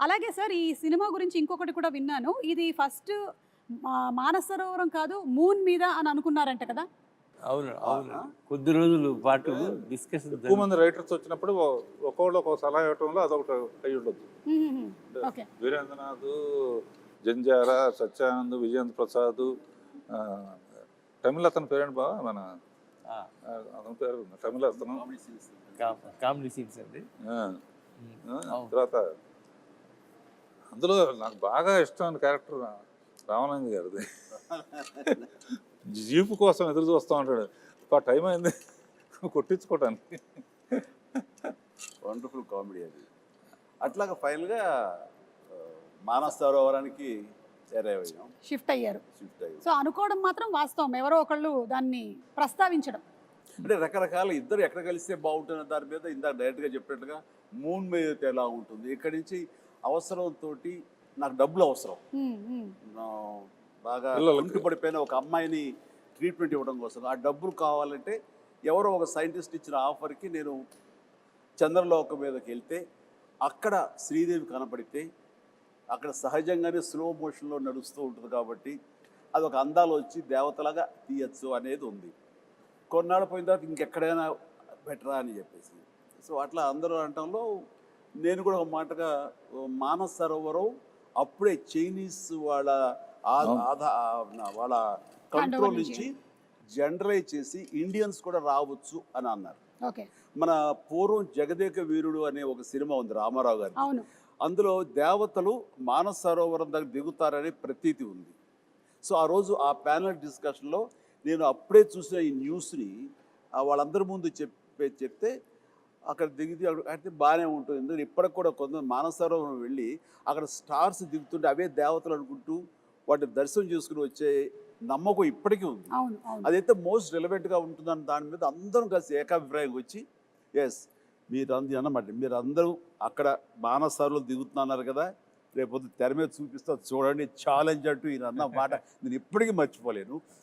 అలాగే సార్ ఈ సినిమా గురించి ఇంకొకటి కూడా విన్నాను. ఇది ఫస్ట్ మానసరోవరం కాదు మూన్ మీద అని అనుకున్నారంట కదా? అవును అవును. కొద్ది రోజులు పాటు డిస్కషన్ ఎక్కువ మంది రైటర్స్ వచ్చినప్పుడు ఒక్కొక్కళ్ళు ఒక్కొక్క సలహా ఇవ్వటంలో అదొకటి అయి ఓకే. వీరేంద్రనాథ్ జంజార సత్యానంద్ విజయేంద్ర ప్రసాద్ తమిళ అతని పేరేంటి బావ? మన ఆ, అతని పేరు. తమిళ అతను. కామెడీ సీన్స్ అండి. తర్వాత అందులో నాకు బాగా ఇష్టమైన క్యారెక్టర్ రామానంద్ గారిది. జీపు కోసం ఎదురు చూస్తూ ఉంటాడు. ఆ టైం అయింది. కొట్టించుకోవటానికి. వండర్ఫుల్ కామెడీ అది. అట్లాగా ఫైనల్గా మానస సరోవరానికి చేరవేయం షిఫ్ట్ అయ్యారు. షిఫ్ట్ అయ్యి సో అనుకోవడం మాత్రం వాస్తవం. ఎవరో ఒకళ్ళు దాన్ని ప్రస్తావించడం. అంటే రకరకాల ఇద్దరు ఎక్కడ కలిస్తే బాగుంటుంది దాని మీద ఇందాక డైరెక్ట్గా చెప్పినట్టుగా మూన్ మీద అయితే ఎలా ఉంటుంది. ఇక్కడి నుంచి అవసరంతో నాకు డబ్బులు అవసరం. బాగా. ఒంటి పడిపోయిన ఒక అమ్మాయిని ట్రీట్మెంట్ ఇవ్వడం కోసం. ఆ డబ్బులు కావాలంటే ఎవరో ఒక సైంటిస్ట్ ఇచ్చిన ఆఫర్కి నేను చంద్రలోకం మీదకి వెళ్తే అక్కడ శ్రీదేవి కనపడితే అక్కడ సహజంగానే స్లో మోషన్లో నడుస్తూ ఉంటుంది కాబట్టి అది ఒక అందాలు వచ్చి దేవతలాగా తీయచ్చు అనేది ఉంది. కొన్నాళ్ళు పోయిన తర్వాత ఇంకెక్కడైనా బెటరా అని చెప్పేసి. సో అట్లా అందరూ అనటంలో నేను కూడా ఒక మాటగా మానస సరోవరం అప్పుడే చైనీస్ వాళ్ళ వాళ్ళ కంట్రోల్ నుంచి. జనరలైజ్ చేసి ఇండియన్స్ కూడా రావచ్చు అని అన్నారు. ఓకే. మన పూర్వం జగదేక వీరుడు అనే ఒక సినిమా ఉంది రామారావు గారి అవును. అందులో దేవతలు మానస సరోవరం దగ్గర దిగుతారనే ప్రతీతి ఉంది. సో ఆ రోజు ఆ ప్యానల్ డిస్కషన్లో నేను అప్పుడే చూసిన ఈ న్యూస్ని వాళ్ళందరి ముందు చెప్పే చెప్తే అక్కడ దిగితే అక్కడ- అయితే బాగానే ఉంటుంది. ఎందుకంటే ఇప్పటికి కూడా కొంత మానస సరోవరం వెళ్ళి అక్కడ స్టార్స్ దిగుతుంటే అవే దేవతలు అనుకుంటూ వాటిని దర్శనం చేసుకుని వచ్చే నమ్మకం ఇప్పటికీ ఉంది. అదైతే మోస్ట్ రిలవెంట్గా ఉంటుందని దాని మీద అందరం కలిసి ఏకాభిప్రాయం వచ్చి ఎస్ మీరు అంది అన్నమాట మీరు అందరూ అక్కడ మానసారులు దిగుతున్నారు కదా రేపొద్దు తెర మీద చూపిస్తా చూడండి ఛాలెంజ్ అంటూ ఈయన అన్న మాట నేను ఇప్పటికీ మర్చిపోలేను.